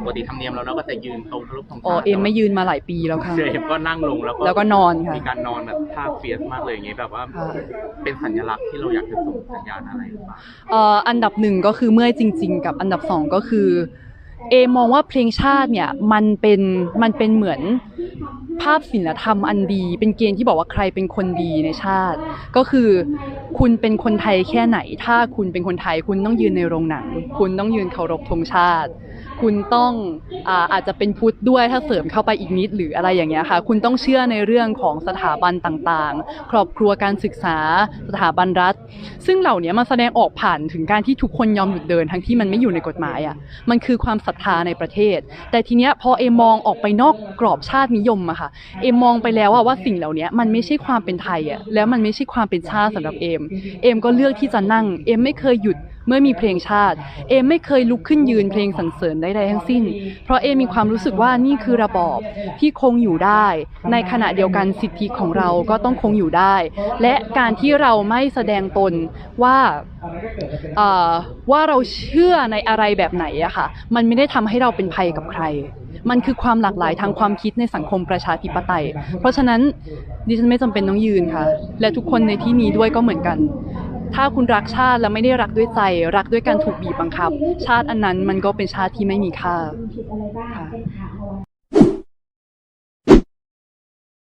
ปกติธรรมเนียมเราเราก็จะยืนตรงเคารพธงชาติอ๋อเอ็มไม่ยืนมาหลายปีแล้วค่ะเอ็มก็นั่งลงแล้วก็แล้วก็นอนค่ะมีการนอนแบบท่าเฟียสมากเลยอย่างเงี้ยแบบว่าค่ะ เป็นสัญลักษณ์ที่เราอยากจะส่งสัญญาณอะไรหรือเปล่าเอ่ออันดับหนึ่งก็คือเมื่อยจริง ๆ กับอันดับสองก็คือ เอมองว่าเพลงชาติเนี่ยมันเป็นมันเป็นเหมือน ภาพศิลธรรมอันดี เป็นเกณฑ์ที่บอกว่าใครเป็นคนดีในชาติ ก็คือคุณเป็นคนไทยแค่ไหน ถ้าคุณเป็นคนไทยคุณต้องยืนในโรงหนัง คุณต้องยืนเคารพธงชาติ คุณต้องอาอาจจะเป็นพุทธด้วยถ้าเสริมเข้าไปอีกนิดหรืออะไรอย่างเงี้ยค่ะ คุณต้องเชื่อในเรื่องของสถาบันต่างๆ ครอบครัวการศึกษาสถาบันรัฐ ซึ่งเหล่านี้มันแสดงออกผ่านถึงการที่ทุกคนยอมหยุดเดินทั้งที่มันไม่อยู่ในกฎหมายอะมันคือความศรัทธาในประเทศ แต่ทีเนี้ยพอเอมมองออกไปนอกกรอบชาตินิยมอะค่ะเอมมองไปแล้วว่าสิ่งเหล่านี้มันไม่ใช่ความเป็นไทยอะแล้วมันไม่ใช่ความเป็นชาติสำหรับเอม เอมก็เลือกที่จะนั่ง เอมไม่เคยหยุด เมื่อมีเพลงชาติ เอมไม่เคยลุกขึ้นยืนเพลงสรรเสริญใดๆทั้งสิ้น เพราะเอมมีความรู้สึกว่านี่คือระบอบที่คงอยู่ได้ ในขณะเดียวกันสิทธิของเราก็ต้องคงอยู่ได้ และการที่เราไม่แสดงตนว่าว่าเราเชื่อในอะไรแบบไหนอะค่ะ มันไม่ได้ทำให้เราเป็นภัยกับใคร มันคือความหลากหลายทางความคิดในสังคมประชาธิปไตย เพราะฉะนั้นดิฉันไม่จำเป็นต้องยืนค่ะ และทุกคนในที่นี้ด้วยก็เหมือนกัน ถ้าคุณรักชาติและไม่ได้รักด้วยใจ รักด้วยการถูกบีบบังคับ ชาติอันนั้นมันก็เป็นชาติที่ไม่มีค่าค่ะ